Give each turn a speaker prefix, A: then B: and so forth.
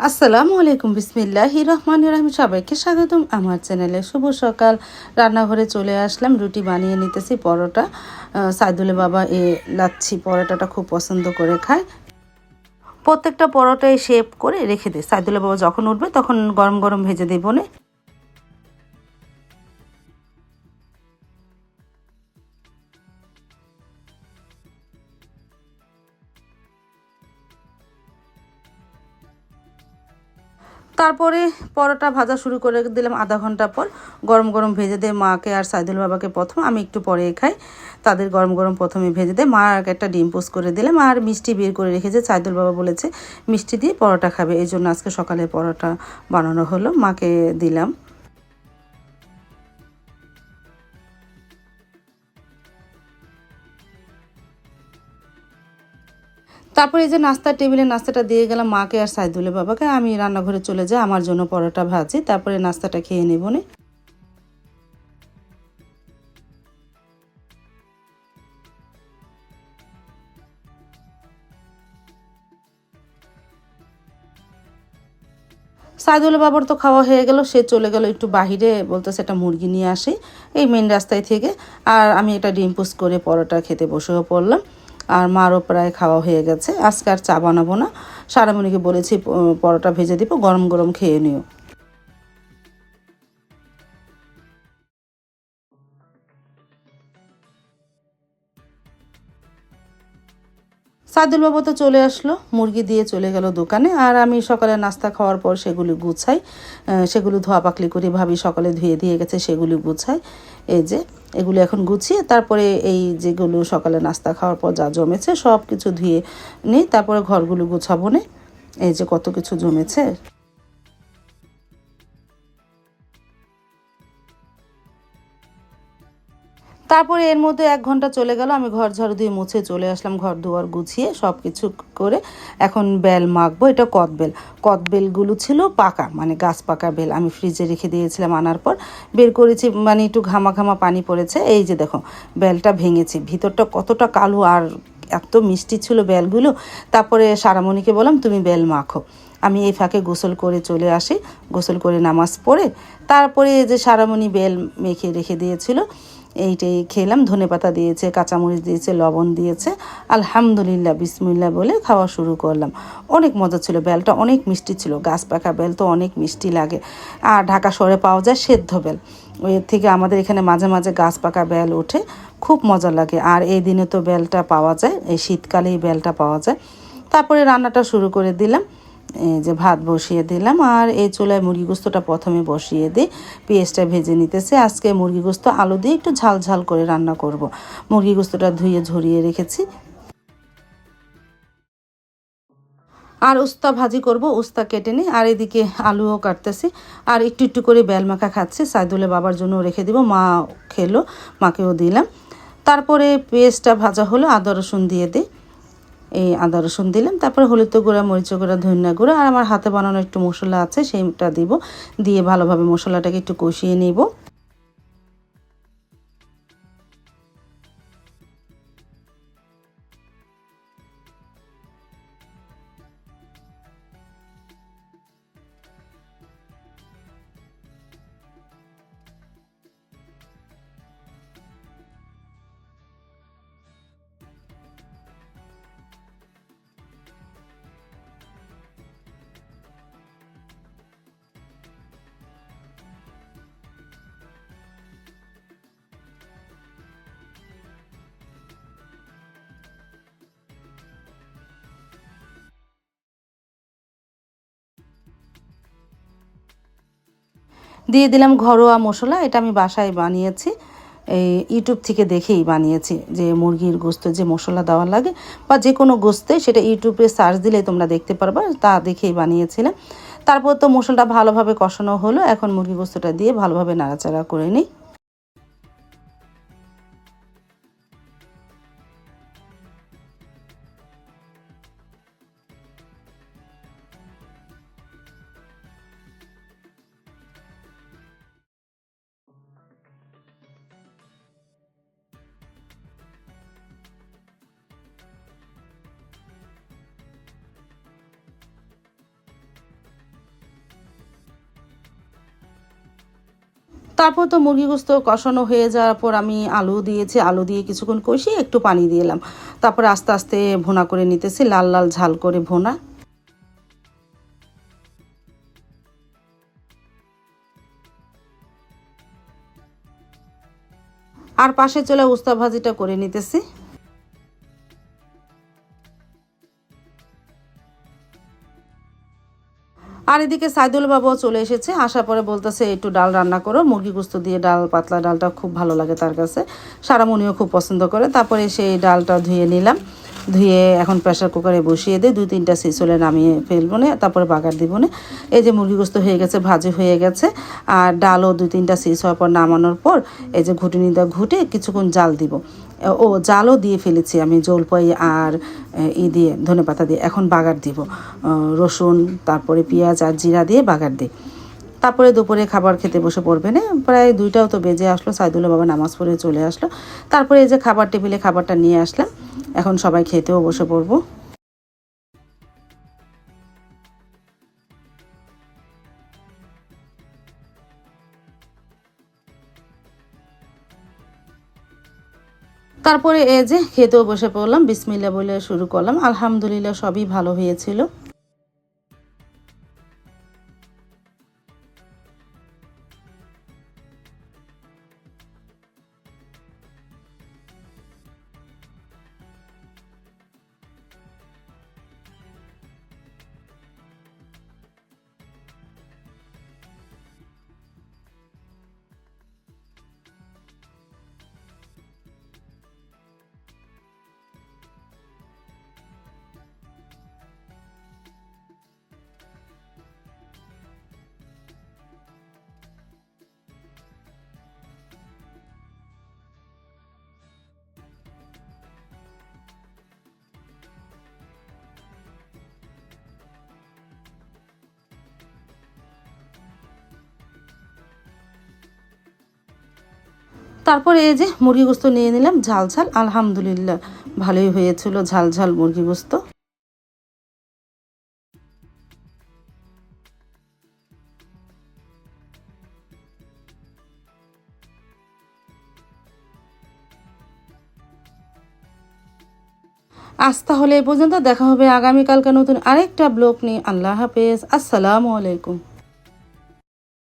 A: আসসালামু আলাইকুম, বিসমিল্লাহি রহমান রহিম। সবাইকে স্বাগতম আমার চ্যানেলে। শুভ সকাল। রান্নাঘরে চলে আসলাম, রুটি বানিয়ে নিতেছি, পরোটা। সাইদুলে বাবা এ লাচ্ছি পরোটাটা খুব পছন্দ করে খায়। প্রত্যেকটা পরোটায় শেপ করে রেখে দেয়। সাইদুলে বাবা যখন উঠবে তখন গরম গরম ভেজে দেবো নে তারপরে পরোটা ভাজা শুরু করে দিলাম আধা ঘণ্টা পর। গরম গরম ভেজে দেয় মাকে আর সাইদুল বাবাকে প্রথম। আমি একটু পরে খাই। তাদের গরম গরম প্রথমে ভেজে দেয় মা একটা ডিম পোস্ট করে দিলাম। আর মিষ্টি বের করে রেখেছে। সাইদুল বাবা বলেছে, মিষ্টি দিয়ে পরোটা খাবে। এই জন্য আজকে সকালে পরোটা বানানো হলো। মাকে দিলাম। তারপরে এই যে নাস্তার টেবিলে নাস্তাটা দিয়ে গেলাম মাকে আর সাইদুলে বাবাকে। আমি রান্নাঘরে চলে যাই, আমার জন্য পরোটা ভাজি, তারপরে নাস্তাটা খেয়ে নেব নে। সাইদুল বাবার তো খাওয়া হয়ে গেল, সে চলে গেল একটু বাহিরে, বলতেছে একটা মুরগি নিয়ে আসে, এই মেন রাস্তায় থেকে। আর আমি একটা ডিম করে পরোটা খেতে বসেও পড়লাম। আর মারও প্রায় খাওয়া হয়ে গেছে। আজকে আর চা বানাবো না। সারামণিকে বলেছি পরোটা ভেজে দিব গরম গরম খেয়ে নিও। সাদুল বাবু তো চলে আসলো, মুরগি দিয়ে চলে গেল দোকানে, আর আমি সকালে নাস্তা খাওয়ার পর সেগুলি গুছাই সেগুলো ধোয়া পাকলি করে ভাবি সকালে ধুয়ে দিয়ে গেছে, সেগুলি গুছাই। এই যে, এগুলো এখন গুছিয়ে তারপরে এই যেগুলো সকালে নাস্তা খাওয়ার পর যা জমেছে সব কিছু ধুয়ে নিই, তারপরে ঘরগুলো গুছাবো না। এই যে কত কিছু জমেছে। তারপরে এর মধ্যে এক ঘণ্টা চলে গেল, আমি ঘর ঝাড়ু দিয়ে মুছে চলে আসলাম, ঘর দুয়ার গুছিয়ে সব কিছু করে এখন বেল মাখবো, এটা কদবেল। কদবেলগুলো ছিল পাকা মানে গাছ পাকা বেল। আমি ফ্রিজে রেখে দিয়েছিলাম আনার পর। বের করেছি মানে একটু ঘামা ঘামা পানি পড়েছে। এই যে দেখো, বেলটা ভেঙেছি। ভিতরটা কতটা কালো আর এত মিষ্টি ছিল বেলগুলো। তারপরে সারামণিকে বললাম, তুমি বেল মাখো। আমি এই ফাঁকে গোসল করে চলে আসি। গোসল করে নামাজ পড়ে, তারপরে যে সারামণি বেল মেখে রেখে দিয়েছিল এইটাই খেলাম। ধনে পাতা দিয়েছে, কাঁচামরিচ দিয়েছে, লবণ দিয়েছে। আলহামদুলিল্লাহ বিসমিল্লা বলে খাওয়া শুরু করলাম। অনেক মজা ছিল, বেলটা অনেক মিষ্টি ছিল। গাছ পাকা বেল তো অনেক মিষ্টি লাগে। আর ঢাকা শহরে পাওয়া যায় সেদ্ধ বেল। এর থেকে আমাদের এখানে মাঝে মাঝে গাছ পাকা বেল ওঠে। খুব মজা লাগে। আর এই দিনে তো বেলটা পাওয়া যায়, এই শীতকালেই বেলটা পাওয়া যায়। তারপরে রান্নাটা শুরু করে দিলাম। এই যে ভাত বসিয়ে দিলাম, আর এই চুলায় মুরগি গোস্তটা প্রথমে বসিয়ে দিই। পেঁয়াজটা ভেজে নিতেছে। আজকে মুরগি গোস্ত আলু দিয়ে একটু ঝাল ঝাল করে রান্না করব। মুরগি গোস্তটা ধুয়ে ঝরিয়ে রেখেছি। আর উস্তা ভাজি করব, উস্তা কেটে নিই। আর এদিকে আলুও কাটতেছি। আর একটু একটু করে বেল মাখা খাচ্ছি। সাইদুলে বাবার জন্য রেখে দিব। মা খেলো, মাকেও দিলাম। তারপরে পেঁয়াজটা ভাজা হলো। আদা রসুন দিয়ে দিই। এই আদা রসুন দিলাম, তারপরে হলুদ গুঁড়া, মরিচ গুঁড়া, ধনিয়া গুঁড়া, আর আমার হাতে বানানো একটু মশলা আছে, সেইটা দিব। দিয়ে ভালোভাবে মশলাটাকে একটু কষিয়ে নিব। দিয়ে দিলাম ঘরোয়া মশলা, এটা আমি বাসায় বানিয়েছি। এই ইউটিউব থেকে দেখেই বানিয়েছি যে মুরগির গোস্ত যে মশলা দেওয়া লাগে, বা যে কোনো গোস্তে, সেটা ইউটিউবে সার্চ দিলে তোমরা দেখতে পারবা, তা দেখেই বানিয়েছিলাম তারপর তো মশলাটা ভালোভাবে কষানো হলো, এখন মুরগি গোস্তটা দিয়ে ভালোভাবে নাড়াচাড়া করে নিই। তারপর তো মুরগি গোস্ত কষানো হয়ে যাওয়ার পর আমি আলু দিয়েছি, আলু দিয়ে কিছুক্ষণ কষিয়ে একটু পানি দিয়ে এলাম। তারপর আস্তে আস্তে ভোনা করে নিতেছি, লাল লাল ঝাল করে ভোনা। আর পাশে চলে উস্তা ভাজিটা করে নিতেছি। আর এদিকে সাইদুল বাবাও চলে এসেছে। আসার পরে বলতেছে, একটু ডাল রান্না করো, মুরগি গুস্ত দিয়ে ডাল, পাতলা ডালটা খুব ভালো লাগে তার কাছে। সারামণিও খুব পছন্দ করে। তারপরে সেই ডালটা ধুয়ে নিলাম। ধুয়ে এখন প্রেশার কুকারে বসিয়ে দিয়ে দুই তিনটা সিসলে নামিয়ে ফেলব না, তারপরে বাগার দিব না। এই যে মুরগি গোস্ত হয়ে গেছে, ভাজি হয়ে গেছে, আর ডালও দুই তিনটা সিস হওয়ার পর নামানোর পর এই যে ঘুটুনিটা ঘুটে কিছুক্ষণ জাল দিব। ও জালও দিয়ে ফেলেছি আমি জলপাই আর ই দিয়ে ধনে পাতা দিয়ে। এখন বাগার দিব। রসুন, তারপরে পেঁয়াজ আর জিরা দিয়ে বাগার দিই। তারপরে দুপুরে খাবার খেতে বসে পড়বে না প্রায় দুইটাও তো বেজে আসলো সাইদুল্লা বাবা নামাজ পড়ে চলে আসলো। তারপরে এই যে খাবার টেবিলে খাবারটা নিয়ে আসলাম, এখন সবাই খেতেও বসে পড়ব। তারপরে এই যে খেতেও বসে পড়লাম বিসমিল্লা বলে শুরু করলাম। আলহামদুলিল্লাহ সবই ভালো হয়েছিল। তারপরে এই যে মুরগি গোস্ত নিয়ে নিলাম, ঝাল ঝাল, আলহামদুলিল্লাহ। ভালোই হয়েছিল ঝাল ঝাল মুরগি গোস্ত আজ তাহলে এই পর্যন্ত দেখা হবে আগামীকালকে নতুন আরেকটা ব্লগ নিয়ে। আল্লাহ হাফেজ। আসসালামু আলাইকুম।